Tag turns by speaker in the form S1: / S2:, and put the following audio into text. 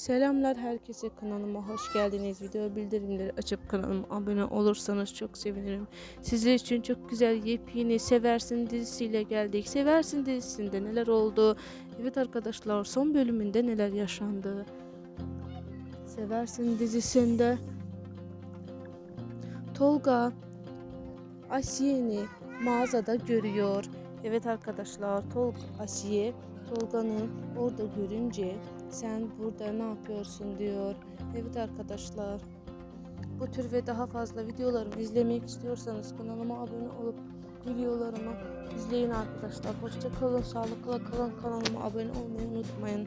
S1: Selamlar herkese kanalıma hoş geldiniz. Video bildirimleri açıp kanalıma abone olursanız çok sevinirim. Sizler için çok güzel yepyeni Seversin dizisiyle geldik. Seversin dizisinde neler oldu? Evet arkadaşlar son bölümünde neler yaşandı? Seversin dizisinde Tolga Asiye'ni mağazada görüyor. Evet arkadaşlar Tolga Asiye Tolga'nın orada görünce sen burada ne yapıyorsun diyor. Evet arkadaşlar bu tür ve daha fazla videolarımı izlemek istiyorsanız kanalıma abone olup videolarımı izleyin arkadaşlar. Hoşça kalın, sağlıkla kalın. Kanalıma abone olmayı unutmayın.